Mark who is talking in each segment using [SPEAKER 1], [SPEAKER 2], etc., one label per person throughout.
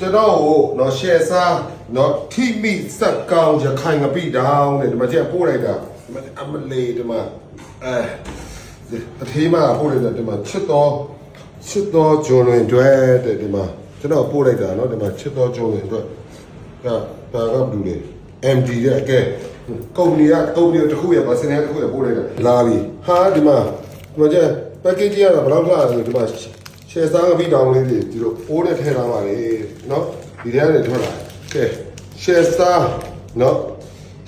[SPEAKER 1] ကျွန်တော်ကိုနော်ရှယ်စားနော်ထိမိစက်ကောင်းရခိုင်ငပိတောင်းတဲ့ဒီမှာကျက်ပို့လိုက်တာဒီမှာအမလေးဒီမှာအဲအထေးမပို့လိုက်တာဒီမှာချစ်တော်ချစ်တော်ဂျွန်လွင်တွဲတဲ့ဒီမှာကျွန်တော်ပို့လိုက်တာနော်ဒီမှာချစ်တော်ဂျွန်လွင်တွဲကဒါကဘူးလေ MD ရဲ့အကဲကုမ္ပဏီကကုမ္ပဏီတစ်ခုရပါစနေတစ်ခုရပို့လိုက်တာလာပြီဟာဒီမှာဒီမှာကျက် package ကြီးကတော့ဘယ်လောက်လာလဲဒီမှာ ရှယ်စားကပြီးတောင်းလေးတွေဒီလိုအိုးနဲ့ထည့်ထားပါလေเนาะဒီထဲကနေထွက်လာကဲရှယ်စားเนาะ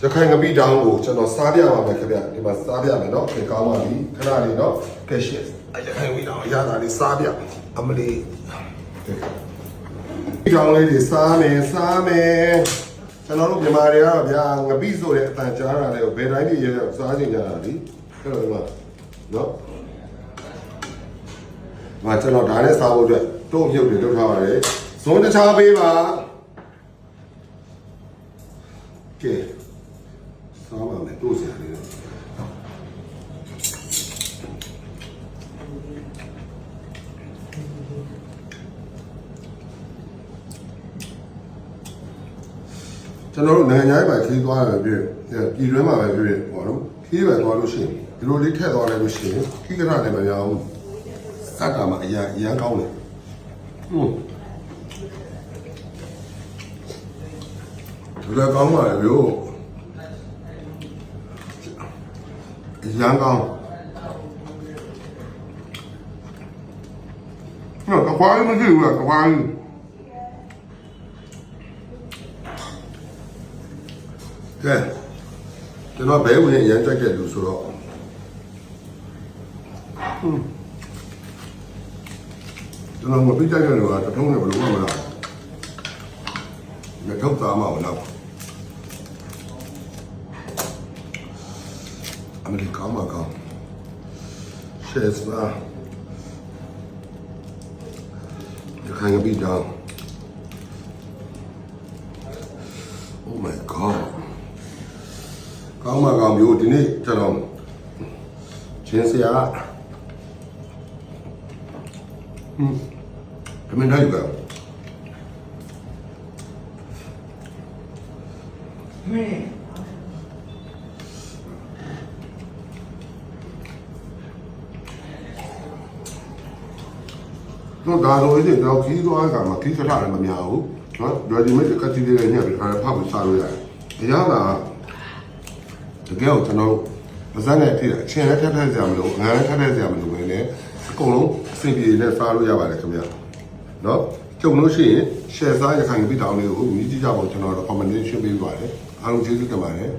[SPEAKER 1] ရခိုင်ကပြီးတောင်းကိုကျွန်တော်စားပြပါမယ်ခင်ဗျဒီမှာစားပြမယ်เนาะခေကောင်းပါပြီခဏလေးเนาะကဲရှယ်ရခိုင်ကပြီးတောင်းရတာလေးစားပြအမလေးပြီးတောင်းလေးတွေစားမယ်စားမယ်ကျွန်တော်တို့မြန်မာတွေကတော့ဗျာငပိဆိုတဲ့အတန်ကြားတာလေးကိုဘယ်တိုင်းပြည်ရောက်စားကြင်ကြတာလीအဲ့တော့ဒီမှာเนาะ ။ ငါကျွန်တော်ဒါနဲ့စားဖို့အတွက်တုံ့ပြုတ်တွေလုပ်ထားပါတယ်။ဇွန်တစ်ခြားပေးပါ။ကဲစားပါမယ်တို့စရာလေးတော့ကျွန်တော်တို့နိုင်ငံခြားမှာခီးသွားရတယ်ပြည့်ပြည်တွင်းမှာပဲပြည့်ပေါ့နော်ခီးပဲသွားလို့ရှိရင်ဒီလိုလေးထည့်သွားလိုက်လို့ရှိရင်ခီးကရလည်းမရအော င်စက်တာမှာအရန်အရန်ကောင်းတယ်ဟွန်းဒါကောင်းပါလေမျိုးအရန်ကောင်းနော်ကကွားမရှိဘူးကကွားကဲ ကျွန်တော်ဘဲဝင်အရန်ကြိုက်တဲ့လူဆိုတော့ကျွန်တော်မပြကြတဲ့လူကတထုံးနဲ့ဘယ်လိုမှမလားလက်ထုတ်သားမအောင်တော့အမေရိကန်မှာကောင်းရှေ့စာရခိုင်ကပြီးတော့ Oh my god ကောင်းမှာကောင်းမျိုးဒီနေ့ကျွန်တော်ချင်းစရာ အမေနိုင်က
[SPEAKER 2] 没，
[SPEAKER 1] တော့ဒါလိုလေတော့ခီးသွားကမှခီးကထားလည်းမများဘူးနော်ဒါဒီမဲ့ကတိလေးညက်ပြီးခါဖောက်ပြီးစားလို့ရတယ်အရာကတကယ်ကိုကျွန်တော်ပါဇက်နဲ့ထိအချင်းလည်းထက်ထက်စရာမလိုငါလည်းထက်ထက်စရာမလိုပဲနဲ့ အကုန်လုံးအဆင်ပြေနဲ့စားလို့ရပါတယ်ခင်ဗျနော်ကြုံလို့ရှိရင် share စားရခိုင်ပြီးတောင်းလေးကိုမြည်ကြည့်ကြဖို့ကျွန်တော်တို့ commentation ပေးပါတယ်အားလုံးကျေးဇူးတင်ပါတယ်